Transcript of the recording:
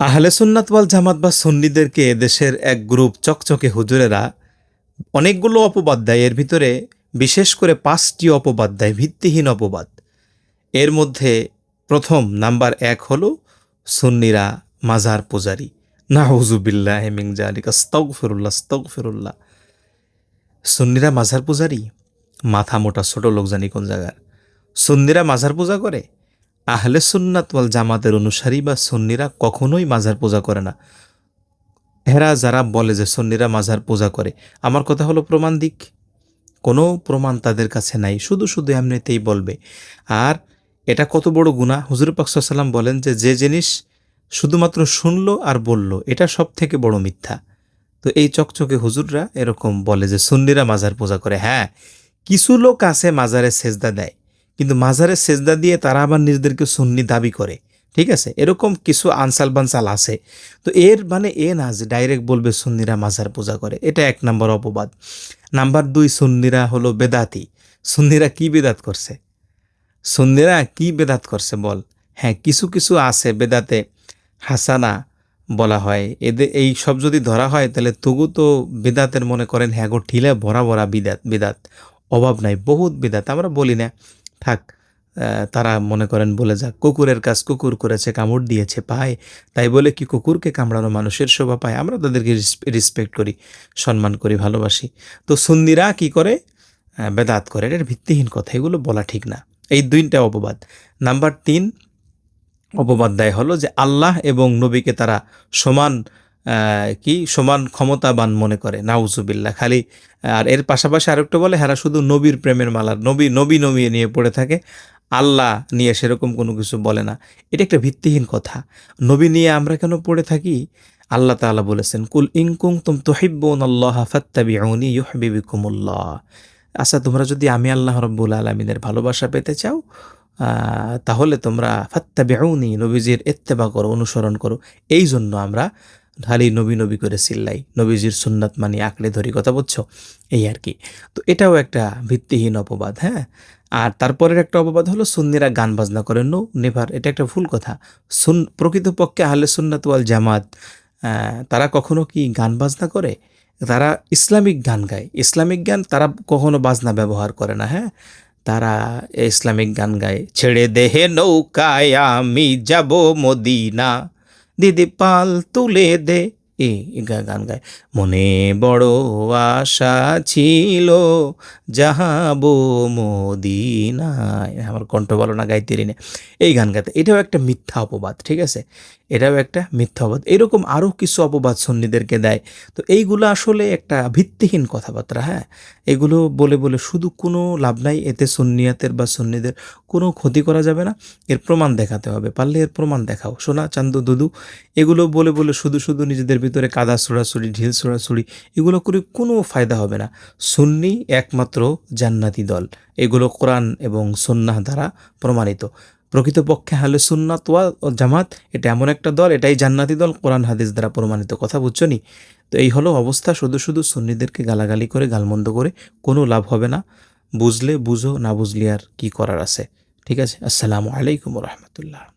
আহলে সুন্নাত ওয়াল জামাত বা সুন্নিদেরকে দেশের এক গ্রুপ চকচকে হুজুরেরা অনেকগুলো অপবাদ দেয়। এর ভিতরে বিশেষ করে পাঁচটি অপবাদ দেয়, ভিত্তিহীন অপবাদ। এর মধ্যে প্রথম নাম্বার এক হলো সুন্নিরা মাজার পূজারি। নাহুজুবিল্লাহ হেমিং জালিক স্তক ফিরুল্লাহ স্তক ফিরুল্লাহ সুন্নিরা মাজার পূজারি? মাথা মোটা ছোট লোক জানি কোন জায়গার। সুন্নিরা মাজার পূজা করে? আহলে সুন্নাত ওয়াল জামাতের অনুসারী বা সন্নিরা কখনোই মাজার পূজা করে না। হেরা যারা বলে যে সন্নিরা মাজার পূজা করে, আমার কথা হলো প্রমাণ দিক। কোনো প্রমাণ তাদের কাছে নাই, শুধু শুধু এমনিতেই বলবে। আর এটা কত বড় গুণা হুজুর পাকসাল্লাম বলেন যে যে জিনিস শুধুমাত্র শুনলো আর বলল, এটা সব থেকে বড় মিথ্যা। তো এই চকচকে হুজুররা এরকম বলে যে, সুন্নিরা মাজার পূজা করে। হ্যাঁ কিছু লোক আছে মাজারে সেজদা দেয়। কিন্তু সেজদা দিয়ে তারা আবার নিজেদেরকে সুন্নি দাবি করে। ঠিক আছে? এরকম কিছু আনসাল বানসাল আছে। তো এর মানে এ না যে ডাইরেক্ট বলবে সুন্নিরা মাজার পূজা করে। এটা এক নম্বর অপবাদ। নাম্বার দুই, সুন্নিরা হলো বেদাতি। সুন্নিরা কি বেদাত করছে? সুন্নিরা কি বেদাত করছে বল? হ্যাঁ কিছু কিছু আছে বেদাতে। হাসানা বলা হয়। এদের এই সব যদি ধরা হয় তাহলে তবু তো বেদাতের মনে করেন হ্যাঁ গো, ঠিলে ভরা ভরা বিদাত, বেদাত। অভাব নাই, বহুত বিদাত। আমরা বলি না। থাক তারা মনে করেন বলে যাক, কুকুরের কাজ কুকুর করেছে, কামড় দিয়েছে, পায়। তাই বলে কি কুকুরকে কামড়ানো মানুষের শোভা পায়? আমরা তাদেরকে রেসপেক্ট করি, সম্মান করি, ভালোবাসি। তো সুন্দিরা কি করে? বেদাত করে। এর ভিত্তিহীন কথা, এগুলো বলা ঠিক না। এই দুইটা অপবাদ। নাম্বার তিন, অপবাদ দেয় হলো যে আল্লাহ এবং নবীকে তারা সমান কি সমান ক্ষমতাবান মনে করে, নাউজুবিল্লাহ। খালি, আর এর পাশাপাশি আরেকটা বলে হ্যাঁ শুধু নবীর প্রেমের মালার নবী নবী নবী নিয়ে পড়ে থাকে, আল্লাহ নিয়ে সেরকম কোনো কিছু বলে না। এটা একটা ভিত্তিহীন কথা। নবী নিয়ে আমরা কেন পড়ে থাকি? আল্লাহ তাআলা বলেছেন, কুল ইনকুম তুম তোহিব্বন আল্লাহ ফাত্তাবিউনি ইউহবিবিকুমুল্লাহ। আচ্ছা তোমরা যদি আমি আল্লাহ রব্বুল আলমিনের ভালোবাসা পেতে চাও তাহলে তোমরা ফাত্তা বেউনি নবীজির এত্তেবা করো, অনুসরণ করো। এই জন্য আমরা খালি নবী নবী করে সিল্লাই, নবীজির সুন্নাত মানি আঁকড়ে ধরি, কথা বুঝছ? এই আর কি। তো এটাও একটা ভিত্তিহীন অপবাদ হ্যাঁ? আর তারপরের একটা অপবাদ হলো সুন্নিরা গান বাজনা করে। নো, নেভার, এটা একটা ভুল কথা। সুন, প্রকৃতপক্ষে আহলে সুন্নাত ওয়াল জামাত তারা কখনো কি গান বাজনা করে? তারা ইসলামিক গান গায়। ইসলামিক গান তারা কখনো বাজনা ব্যবহার করে না হ্যাঁ? তারা ইসলামিক গান গায়, ছেড়ে দেহে নৌকায় আমি যাব মদিনা। দিদি পাল তুলে দে। এ গান গায়। মনে বড় আশা ছিল, যাহাবো মদিনায়। আমার কণ্ঠ বলো না, গাইতে রিনে এই গান গাইতে, এটাও একটা মিথ্যা অপবাদ, ঠিক আছে? এটাও একটা মিথ্যা অপবাদ এরকম আরও কিছু অপবাদ সন্নিদেরকে দেয়। তো এইগুলো আসলে একটা ভিত্তিহীন কথাবার্তা হ্যাঁ? এগুলো বলে বলে শুধু কোনো লাভ নাই, এতে সুন্নিয়াতের বা সুন্নিদের কোনো ক্ষতি করা যাবে না। এর প্রমাণ দেখাতে হবে, পারলে এর প্রমাণ দেখাও। সোনা চান্দু দুদু, এগুলো বলে বলে শুধু শুধু নিজেদের ভিতরে কাদা ছোড়াছুড়ি ঢিল ছোড়াছুড়ি এগুলো করে কোনো ফায়দা হবে না। সুন্নি একমাত্র জান্নাতি দল। এগুলো কোরআন এবং সুন্নাহ দ্বারা প্রমাণিত। প্রকৃতপক্ষে হালে সুন্নাত ওয়া জামাত, এটা এমন একটা দল, এটাই জান্নাতি দল, কোরআন হাদিস দ্বারা প্রমাণিত কথা বুঝছ নি তো এই হলো অবস্থা, শুধু শুধু সুন্নিদেরকে গালাগালি করে, গালমন্দ করে, কোনো লাভ হবে না। বুঝলে বুঝো, না বুঝলে আর কী করার আছে? ঠিক আছে? আসসালামু আলাইকুম রহমতুল্লাহ।